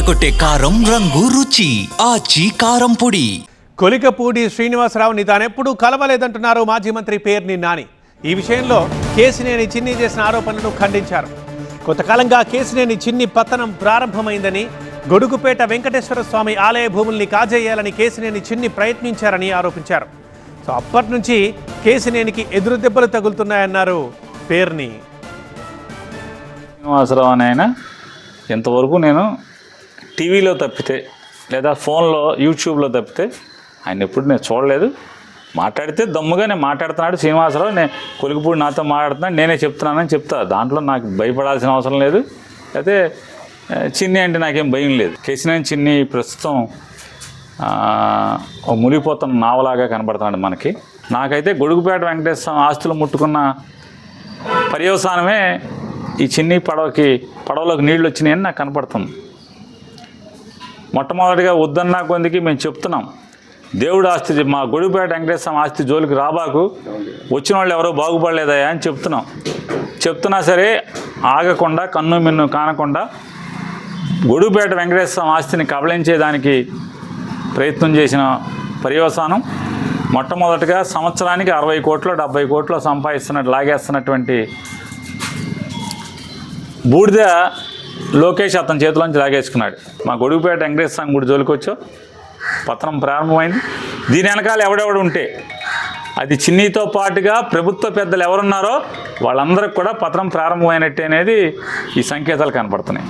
అదరకొట్టే కారం రంగు రుచి ఆచి కారం పొడి. కొలికపూడి శ్రీనివాసరావుని తానెప్పుడూ కలవలేదంటున్నారు మాజీ మంత్రి పేర్ని నాని. ఈ విషయంలో కేసినేని చిన్ని చేసిన ఆరోపణలను ఖండించారు. కొంతకాలంగా కేసినేని చిన్ని పతనం ప్రారంభమైందని గొడుగుపేట వెంకటేశ్వర స్వామి ఆలయ భూముల్ని కాజేయాలని కేసినేని చిన్ని ప్రయత్నించారని ఆరోపించారు. సో అప్పటి నుంచి కేసినేనికి ఎదురు దెబ్బలు తగులుతున్నాయన్నారు పేర్ని. శ్రీనివాసరావు అని ఆయన ఇంతవరకు నేను టీవీలో తప్పితే లేదా ఫోన్లో యూట్యూబ్లో తప్పితే ఆయన ఎప్పుడు నేను చూడలేదు. మాట్లాడితే దమ్ముగా నేను మాట్లాడుతున్నాడు శ్రీనివాసరావు. నేను కొలిగిపూడి నాతో మాట్లాడుతున్నాడు. నేనే చెప్తున్నానని చెప్తా. దాంట్లో నాకు భయపడాల్సిన అవసరం లేదు. అయితే చిన్ని అంటే నాకేం భయం లేదు. కేసినేని చిన్ని ప్రస్తుతం ఓ మునిగిపోతున్న నావలాగా కనబడుతున్నాడు మనకి. నాకైతే గొడుగుపేట వెంకటేశ్వర స్వామి ఆస్తులు ముట్టుకున్న పర్యవసానమే ఈ చిన్ని పడవకి పడవలోకి నీళ్ళు వచ్చినాయని నాకు కనపడుతుంది. మొట్టమొదటిగా వద్దన్నా కొందికి మేము చెప్తున్నాం. దేవుడు ఆస్తి మా గొడుగుపేట వెంకటేశ్వర ఆస్తి జోలికి రాబాకు వచ్చిన వాళ్ళు ఎవరో బాగుపడలేదయా అని చెప్తున్నాం. చెప్తున్నా సరే ఆగకుండా కన్ను మిన్ను కానకుండా గొడుగుపేట వెంకటేశ్వర ఆస్తిని కబళించేదానికి ప్రయత్నం చేసిన పర్యవసానం. మొట్టమొదటిగా సంవత్సరానికి అరవై కోట్లు డెబ్బై కోట్లు సంపాదిస్తున్నట్టు లాగేస్తున్నటువంటి బూడిద లోకేష్ అతని చేతిలోంచి లాగేసుకున్నాడు. మా గొడుగుపేట వెంకటేశ్వర స్వామి గుడి జోలికి వచ్చావు పతనం ప్రారంభమైంది. దీని వెనకాల ఎవడెవడు ఉంటే అది చిన్నీతో పాటుగా ప్రభుత్వ పెద్దలు ఎవరున్నారో వాళ్ళందరికి కూడా పతనం ప్రారంభమైనట్టే అనేది ఈ సంకేతాలు కనపడుతున్నాయి.